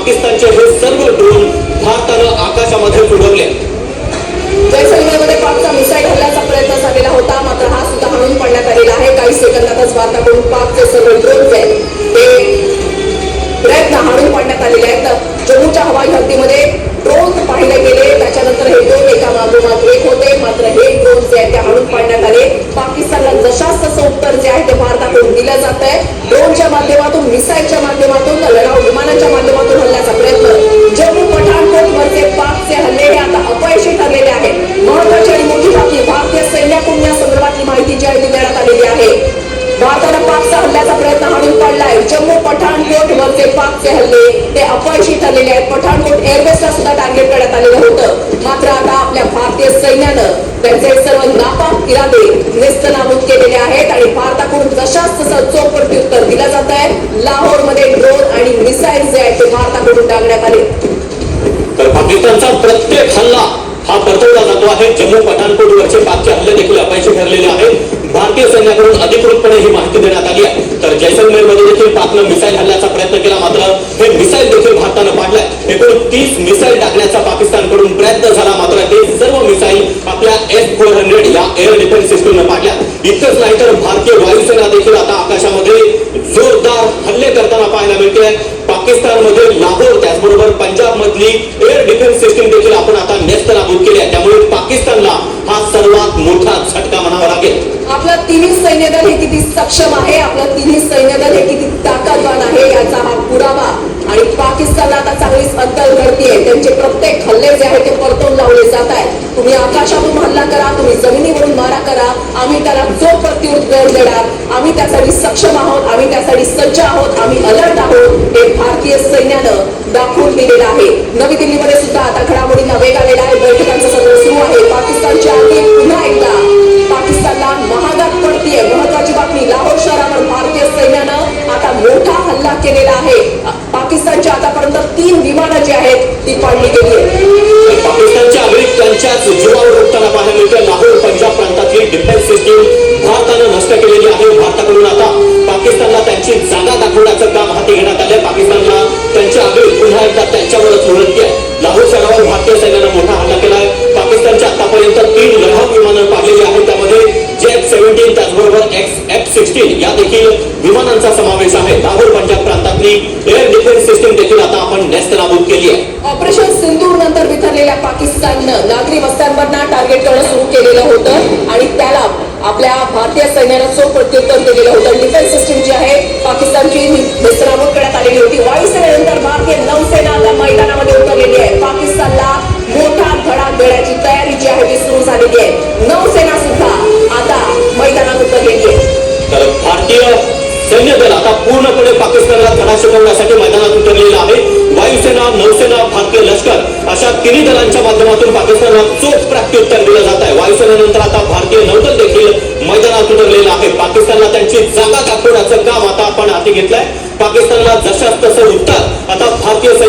पाकिस्तानचे हे सर्व ड्रोन भारतानं आकाशामध्ये उडवले. जैसलमेरमध्ये पाकचा मिसाईल हल्ल्याचा प्रयत्न झालेला होता मात्र हा सुद्धा हाणून पडण्यात आलेला आहे. काही सेकंदातच भारताकडून पाकचे सर्व ड्रोन आहेत ते प्रयत्न हाणून पाडण्यात आलेले आहेत. जम्मूच्या हवाई हद्दीमध्ये ड्रोन पाहिले गेले. त्याच्यानंतर हे ड्रोन एका मागोमाग एक होते. मात्र हे ड्रोन जे आहेत ते हाणून पाडण्यात आले. पाकिस्तानला जशास तसं उत्तर जे आहे ते भारताकडून दिलं जात आहे ड्रोनच्या माध्यमातून मिसाईलच्या संदर्भातली देण्यात आलेली आहे. भारतानं पाकचा हल्ल्याचा प्रयत्न हाणून पाडलाय जम्मू पठाणकोट वरचे पाकचे हल्ले ते अपयशी ठरलेले आहेत. पठाणकोट एअरबेसला सुद्धा टार्गेट करण्यात आलेलं होतं. मात्र आता आपल्या भारतीय सैन्यानं त्यांचे सर्व नापाक इरादे निस्तनाबूत केलेले आहेत आणि भारताकडून जशाच तसं चोख प्रत्युत्तर दिलं जात आहे. लाहोरमध्ये ड्रोन आणि मिसाईल जे आहेत ते भारताकडून टाकण्यात आले. तर पाकिस्तानचा प्रत्येक हल्ला हा परतवला जातो आहे. जम्मू पठाणकोट वरचे पाकचे हल्ले देखील अपयशी ठरलेले आहेत. भारतीय सैन्याकडून अधिकृतपणे ही माहिती देण्यात आली आहे. तर तिन्ही सैन्य दल हे किती सक्षम आहे? आपलं तिन्ही सैन्य दल हे किती ताकदवान आहे याचा हा पुरावा. आणि पाकिस्तानला आता चांगलीच अंतर घडतीये. त्यांचे प्रत्येक हल्ले जे आहेत ते परतवून लावले जात आहेत. तुम्ही आकाशातून हल्ला करा तुम्ही जमिनीवरून मारा करा. आम्ही त्याला जो प्रत्युत्तर देणार. आम्ही त्यासाठी सक्षम आहोत आम्ही त्यासाठी सज्ज आहोत आम्ही अलर्ट आहोत. हे भारतीय सैन्यानं दाखवून दिलेलं आहे. नवी दिल्लीमध्ये सुद्धा आता घडामोडींना वेग आलेला आहे बैठकांचं सेव्हन्टीन त्याचबरोबर एक्स एफ सिक्स्टीन या देखील विमानांचा समावेश आहे. दाहोर पंजाब प्रांतातली एअर डिफेन्स सिस्टीम देखील आता आपण नेस्त नाबूद केली आहे. ऑपरेशन सिंदूर नंतर बिथरलेल्या पाकिस्ताननं नागरी वस्त्यांवरना टार्गेट करणं सुरू केलेलं होतं आणि त्याला आपल्या भारतीय सैन्यानं चोख प्रत्युत्तर दिलेलं होतं. डिफेन्स सिस्टीम जी आहे पाकिस्तानची नेस्तनाबूत करण्यात आलेली होती. वायुसेनेनंतर भारतीय नौसेना आता मैदानामध्ये उतरलेली आहे. पाकिस्तानला मोठा धडा देण्याची तयारी जी आहे ती सुरू झालेली आहे. नौसेना सुद्धा भारतीय सैन्य दल आता पूर्णपणे पाकिस्तानला धडा शिकवण्यासाठी मैदानात उतरलेलं आहे. वायुसेना नौसेना भारतीय लष्कर अशा तिन्ही दलांच्या माध्यमातून पाकिस्तानला चोख प्रत्युत्तर दिलं जात आहे. वायुसेनेनंतर आता भारतीय नौदल देखील मैदानात उतरलेलं आहे. पाकिस्तानला त्यांची जागा दाखवण्याचं काम आता आपण हाती घेतलंय. पाकिस्तानला जशास तसं उत्तर आता भारतीय सैन्य